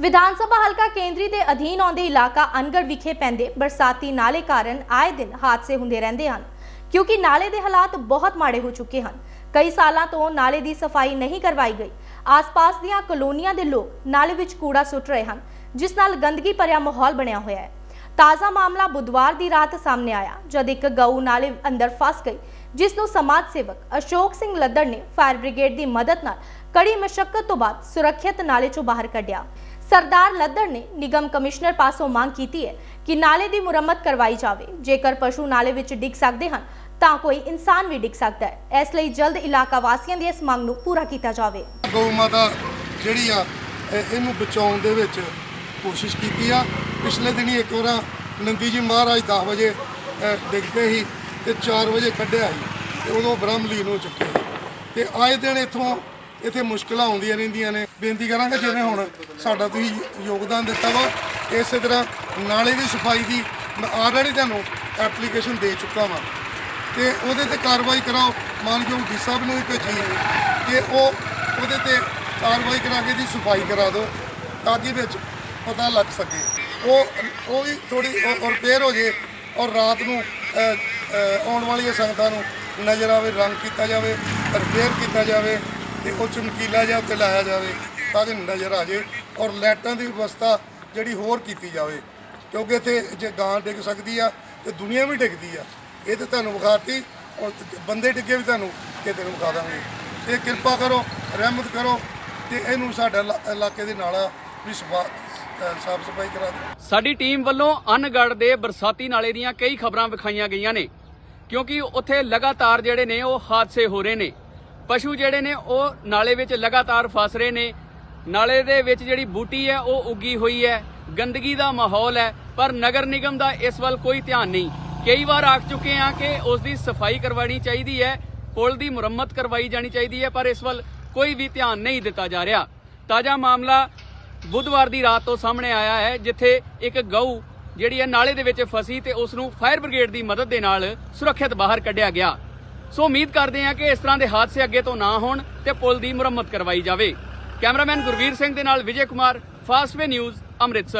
ਵਿਧਾਨ ਸਭਾ ਹਲਕਾ ਕੇਂਦਰੀ ਦੇ ਅਧੀਨ ਆਉਂਦੇ ਇਲਾਕਾ ਅਨਗੜ ਵਿਖੇ ਪੈਂਦੇ ਬਰਸਾਤੀ ਨਾਲੇ ਕਾਰਨ ਆਏ ਦਿਨ ਹਾਦਸੇ ਹੁੰਦੇ ਰਹਿੰਦੇ ਹਨ, ਕਿਉਂਕਿ ਨਾਲੇ ਦੇ ਹਾਲਾਤ ਬਹੁਤ ਮਾੜੇ ਹੋ ਚੁੱਕੇ ਹਨ। ਕਈ ਸਾਲਾਂ ਤੋਂ ਨਾਲੇ ਦੀ ਸਫ਼ਾਈ ਨਹੀਂ ਕਰਵਾਈ ਗਈ। ਆਸ-ਪਾਸ ਦੀਆਂ ਕਲੋਨੀਆਂ ਦੇ ਲੋਕ ਨਾਲੇ ਵਿੱਚ ਕੂੜਾ ਸੁੱਟ ਰਹੇ ਹਨ, ਜਿਸ ਨਾਲ ਗੰਦਗੀ ਭਰਿਆ ਮਾਹੌਲ ਬਣਿਆ ਹੋਇਆ ਹੈ। ਤਾਜ਼ਾ ਮਾਮਲਾ ਬੁੱਧਵਾਰ ਦੀ ਰਾਤ ਸਾਹਮਣੇ ਆਇਆ, ਜਦ ਇੱਕ ਗਊ ਨਾਲੇ ਅੰਦਰ ਫਸ ਗਈ, ਜਿਸ ਨੂੰ ਸਮਾਜ ਸੇਵਕ ਅਸ਼ੋਕ ਸਿੰਘ ਲੱਦੜ ਨੇ ਫਾਇਰ ਬ੍ਰਿਗੇਡ ਦੀ ਮਦਦ ਨਾਲ ਕੜੀ ਮਸ਼ੱਕਤ ਤੋਂ ਬਾਅਦ ਸੁਰੱਖਿਅਤ ਨਾਲੇ ਚੋਂ ਬਾਹਰ ਕੱਢਿਆ। ਸਰਦਾਰ ਲੱਦੜ ਨੇ ਨਿਗਮ ਕਮਿਸ਼ਨਰ ਪਾਸੋਂ ਮੰਗ ਕੀਤੀ ਹੈ ਕਿ ਨਾਲੇ ਦੀ ਮੁਰੰਮਤ ਕਰਵਾਈ ਜਾਵੇ ਜੇਕਰ ਪਸ਼ੂ ਨਾਲੇ ਵਿੱਚ ਡਿੱਗ ਸਕਦੇ ਹਨ ਤਾਂ ਕੋਈ ਇਨਸਾਨ ਵੀ ਡਿੱਗ ਸਕਦਾ ਹੈ ਇਸ ਲਈ ਜਲਦ ਇਲਾਕਾ ਵਾਸੀਆਂ ਦੀ ਇਸ ਮੰਗ ਨੂੰ ਪੂਰਾ ਕੀਤਾ ਜਾਵੇ ਗਊ ਮਾਤਾ ਜਿਹੜੀ ਆ ਇਹ- ਇਹਨੂੰ ਬਚਾਉਣ ਦੇ ਵਿੱਚ ਕੋਸ਼ਿਸ਼ ਕੀਤੀ ਆ ਪਿਛਲੇ ਦਿਨੀ ਇੱਕ ਵਾਰ ਨੰਦੀ ਜੀ ਮਹਾਰਾਜ 10 ਵਜੇ ਅ, ਡਿੱਗ ਸੀ ਤੇ 4 ਵਜੇ ਕੱਢਿਆ ਸੀ ਤੇ ਉਦੋਂ ਬ੍ਰਹਮਲੀਨ ਹੋ ਚੁੱਕੇ ਸੀ ਤੇ ਆਏ ਦਿਨ ਇੱਥੋਂ ਇੱਥੇ ਮੁਸ਼ਕਲਾਂ ਆਉਂਦੀਆਂ ਰਹਿੰਦੀਆਂ ਨੇ। ਬੇਨਤੀ ਕਰਾਂਗਾ ਜਿਵੇਂ ਹੁਣ ਸਾਡਾ ਤੁਸੀਂ ਯੋਗਦਾਨ ਦਿੱਤਾ ਵਾ, ਇਸੇ ਤਰ੍ਹਾਂ ਨਾਲੇ ਦੀ ਸਫ਼ਾਈ ਦੀ ਮੈਂ ਆਲਰੇਡੀ ਤੁਹਾਨੂੰ ਐਪਲੀਕੇਸ਼ਨ ਦੇ ਚੁੱਕਾ ਵਾਂ। ਤੇ ਉਹਦੇ ਤੇ ਕਾਰਵਾਈ ਕਰਾਓ। ਮਾਨਯੋਗ ਡੀ ਸਾਹਿਬ ਨੂੰ ਵੀ ਭੇਜੀ ਕਿ ਉਹ ਉਹਦੇ ਤੇ ਕਾਰਵਾਈ ਕਰਾ ਕੇ ਦੀ ਸਫ਼ਾਈ ਕਰਾ ਦਿਓ, ਤਾਂ ਕਿ ਵਿੱਚ ਪਤਾ ਲੱਗ ਸਕੇ। ਉਹ ਉਹ ਵੀ ਥੋੜੀ ਰਿਪੇਅਰ ਹੋ ਜੇ ਔਰ ਰਾਤ ਨੂੰ ਆਉਣ ਵਾਲੀਆਂ ਸੰਗਤਾਂ ਨੂੰ ਨਜ਼ਰ ਆਵੇ, ਰੰਗ ਕੀਤਾ ਜਾਵੇ ਰਿਪੇਅਰ ਕੀਤਾ ਜਾਵੇ। ਤੇ ਉਹ ਚਮਕੀਲਾ ਜਿਹਾ ਉੱਤੇ ਲਾਇਆ ਜਾਵੇ ਤਾਂ ਕਿ ਨਜ਼ਰ ਆ ਜਾਵੇ ਔਰ ਲਾਈਟਾਂ ਦੀ ਵਿਵਸਥਾ ਜਿਹੜੀ ਹੋਰ ਕੀਤੀ ਜਾਵੇ, ਕਿਉਂਕਿ ਇੱਥੇ ਜੇ ਗਾਂ ਡਿੱਗ ਸਕਦੀ ਆ ਤੇ ਦੁਨੀਆ ਵੀ ਡਿੱਗਦੀ ਆ, ਇਹ ਤੇ ਤੁਹਾਨੂੰ ਵਿਖਾਤੀ ਔਰ ਬੰਦੇ ਡਿੱਗੇ ਵੀ ਤੁਹਾਨੂੰ ਕਿਤੇ ਨੂੰ ਵਿਖਾ ਦਾਂਗੇ। ਤੇ ਕਿਰਪਾ ਕਰੋ, ਰਹਿਮਤ ਕਰੋ ਤੇ ਇਹਨੂੰ ਸਾਡਾ ਇਲਾ- ਇਲਾਕੇ ਦੇ ਨਾਲ ਵੀ ਸਾਫ਼ ਸਫ਼ਾਈ ਕਰਾ ਦਿਓ। ਸਾਡੀ ਟੀਮ ਵੱਲੋਂ ਅਨਗੜ ਦੇ ਬਰਸਾਤੀ ਨਾਲੇ ਦੀਆਂ ਕਈ ਖਬਰਾਂ ਵਿਖਾਈਆਂ ਗਈਆਂ ਨੇ, ਕਿਉਂਕਿ ਉੱਥੇ ਲਗਾਤਾਰ ਜਿਹੜੇ ਨੇ ਉਹ ਹਾਦਸੇ ਹੋ ਰਹੇ ਨੇ। ਪਸ਼ੂ ਜਿਹੜੇ ਨੇ, ਉਹ ਨਾਲੇ ਵਿੱਚ ਲਗਾਤਾਰ ਫਸ ਰਹੇ ਨੇ। ਨਾਲੇ ਦੇ ਵਿੱਚ ਜਿਹੜੀ ਬੂਟੀ ਹੈ, ਉਹ ਉੱਗੀ ਹੋਈ ਹੈ। ਗੰਦਗੀ ਦਾ ਮਾਹੌਲ ਹੈ, ਪਰ ਨਗਰ ਨਿਗਮ ਦਾ ਇਸ ਵੱਲ ਕੋਈ ਧਿਆਨ ਨਹੀਂ। ਕਈ ਵਾਰ ਆਖ ਚੁੱਕੇ ਹਾਂ ਕਿ ਉਸ ਦੀ ਸਫ਼ਾਈ ਕਰਵਾਉਣੀ ਚਾਹੀਦੀ ਹੈ, ਪੁਲ ਦੀ ਮੁਰੰਮਤ ਕਰਵਾਈ ਜਾਣੀ ਚਾਹੀਦੀ ਹੈ, ਪਰ ਇਸ ਵੱਲ ਕੋਈ ਵੀ ਧਿਆਨ ਨਹੀਂ ਦਿੱਤਾ ਜਾ ਰਿਹਾ। ਤਾਜ਼ਾ ਮਾਮਲਾ ਬੁੱਧਵਾਰ ਦੀ ਰਾਤ ਤੋਂ ਸਾਹਮਣੇ ਆਇਆ ਹੈ, ਜਿੱਥੇ ਇੱਕ ਗਊ ਜਿਹੜੀ ਹੈ, ਨਾਲੇ ਦੇ ਵਿੱਚ ਫਸੀ ਤੇ ਉਸ ਨੂੰ ਫਾਇਰ ਬ੍ਰਿਗੇਡ ਦੀ ਮਦਦ ਦੇ ਨਾਲ ਸੁਰੱਖਿਅਤ ਬਾਹਰ ਕੱਢਿਆ ਗਿਆ। ਸੋ ਉਮੀਦ ਕਰਦੇ ਹਾਂ ਕਿ ਇਸ ਤਰ੍ਹਾਂ ਦੇ ਹਾਦਸੇ ਅੱਗੇ ਤੋਂ ਨਾ ਹੋਣ ਤੇ ਪੁਲ ਦੀ ਮੁਰੰਮਤ ਕਰਵਾਈ ਜਾਵੇ। ਕੈਮਰਾਮੈਨ ਗੁਰਵੀਰ ਸਿੰਘ ਦੇ ਨਾਲ ਵਿਜੇ ਕੁਮਾਰ ਫਾਸਟਵੇ ਨਿਊਜ਼ ਅੰਮ੍ਰਿਤਸਰ।